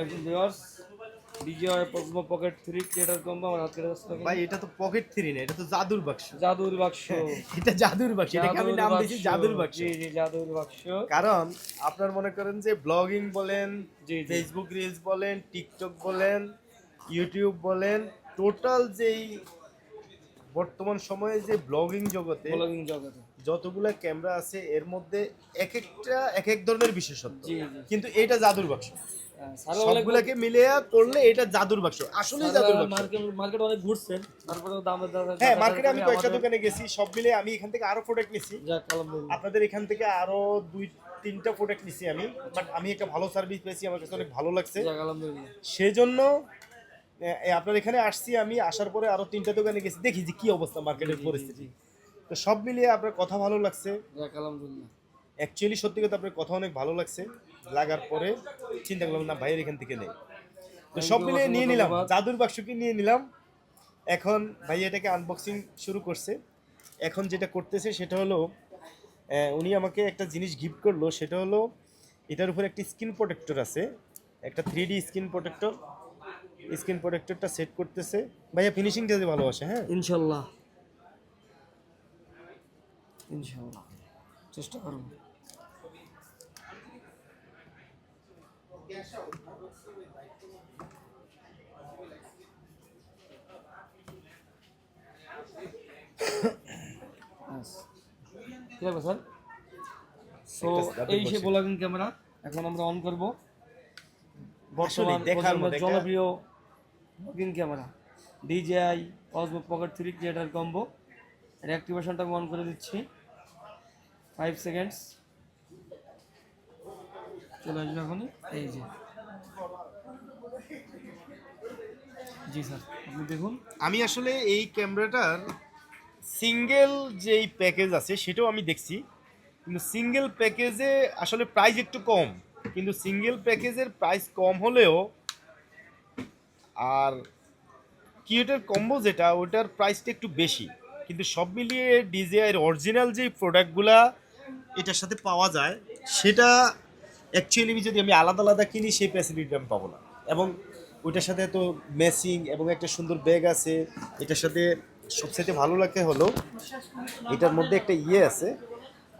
আলাইকুম ভিউয়ার্স বিজয় pocket three creator combo আমার কাছে ভাই এটা তো পকেট থ্রি না এটা তো জাদুর বাক্স। জাদুর বাক্স। এটা জাদুর বাক্স এটাকে আমি নাম দিয়েছি জাদুর বাক্স। জি জি জাদুর বাক্স। কারণ আপনার মনে করেন যে ব্লগিং বলেন। ফেসবুক রিলস বলেন টিকটক বলেন ইউটিউব বলেন টোটাল যেই বর্তমান সময়ে যে ব্লগিং জগতে ব্লগিং জগতে। যতগুলা ক্যামেরা আছে এর মধ্যে এক একটা এক এক ধরনের বিশেষত্ব। কিন্তু এটা জাদুর বাক্স। সবগুলাকে মিলিয়ে করলে এটা জাদুর বাক্স আসলেই জাদুর বাক্স। মার্কেট অনেক ঘুরছেন তারপরে দাম হ্যাঁ মার্কেটে আমি কয়েকটা দোকানে গেছি সব মিলে আমি এখান থেকে আরও প্রোডাক্ট নিছি। আপনাদের এখান থেকে আরও দুই তিনটা প্রোডাক্ট নিছি আমি বাট আমি একটা ভালো সার্ভিস পেয়েছি আমার কাছে অনেক ভালো লাগছে। যাক আলহামদুলিল্লাহ। সেই জন্য আপনার এখানে আসছি আমি আসার পরে আরও তিনটা দোকানে গেছি দেখি যে কি অবস্থা মার্কেটের পরিস্থিতি। তো সব মিলিয়ে আপনার কথা ভালো লাগছে। যাক অ্যাকচুয়ালি সত্যি কথা আপনার কথা অনেক ভালো লাগছে। লাগার পরে চিন্তা করলাম না ভাইয়ের এখান থেকে নেই। তো সব মিলিয়ে নিয়ে নিলাম। জাদুর বাক্সকে নিয়ে নিলাম। এখন ভাই এটাকে আনবক্সিং শুরু করছে। এখন যেটা করতেছে সেটা হলো উনি আমাকে একটা জিনিস গিফট করল সেটা হলো এটার উপর একটি স্কিন প্রোটেক্টর আছে। একটা three D skin protector skin প্রোটেক্টরটা set করতেছে। ভাইয়া ফিনিশিংটা যদি ভালোবাসে হ্যাঁ? ইনশাল্লাহ। ইনশাল্লাহ। চেষ্টা করব ঠিক আছে স্যার? সো এই সে। ক্যামেরা এখন আমরা অন করব। বর্তমান জনপ্রিয় blogging camera DJI pocket three creator combo এর অ্যাক্টিভেশনটা অন করে দিচ্ছি। ফাইভ সেকেন্ডস চলে আসবে এখনই? এই যে। জি স্যার, আপনি দেখুন। আমি আসলে এই ক্যামেরাটার সিঙ্গেল যেই প্যাকেজ আছে, সেটাও আমি দেখছি। কিন্তু সিঙ্গেল প্যাকেজে আসলে প্রাইস একটু কম। কিন্তু সিঙ্গেল প্যাকেজের প্রাইস কম হলেও আর কিউটের কম্বো যেটা, ওটার প্রাইসটা একটু বেশি। কিন্তু সব মিলিয়ে ডিজিআইয়ের অরিজিনাল যে প্রোডাক্টগুলা এটার সাথে পাওয়া যায়, সেটা অ্যাকচুয়ালি যদি আমি আলাদা আলাদা কিনি সেই ফ্যাসিলিটি আমি পাবো না। এবং ওইটার সাথে তো মেসিং এবং একটা সুন্দর ব্যাগ আছে এটার সাথে সবচেয়ে ভালো লাগে হলো এটার মধ্যে একটা ইয়ে আছে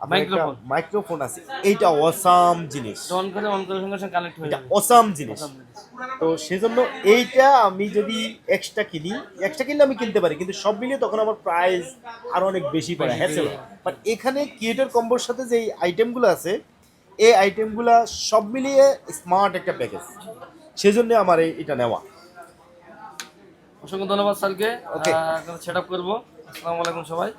Microphone. মাইক্রোফোন আছে। এইটা অসাম জিনিস। অন করে অন করে সঙ্গে সঙ্গে কানেক্ট হয়ে যাবে। অসাম জিনিস। তো সেজন্য এইটা আমি যদি এক্সট্রা কিনি এক্সট্রা কিনলে আমি কিনতে পারি কিন্তু সব মিলিয়ে তখন আমার প্রাইস আরও অনেক বেশি পড়ে হ্যাঁ। বাট এখানে ক্রিয়েটর কম্বোর সাথে যে আইটেমগুলো আছে এই আইটেমগুলো সব মিলিয়ে স্মার্ট একটা প্যাকেজ সেজন্য আমার এই- এটা নেওয়া। অসংখ্য ধন্যবাদ স্যারকে। ওকে সেট আপ করব। আসসালামু আলাইকুম সবাই।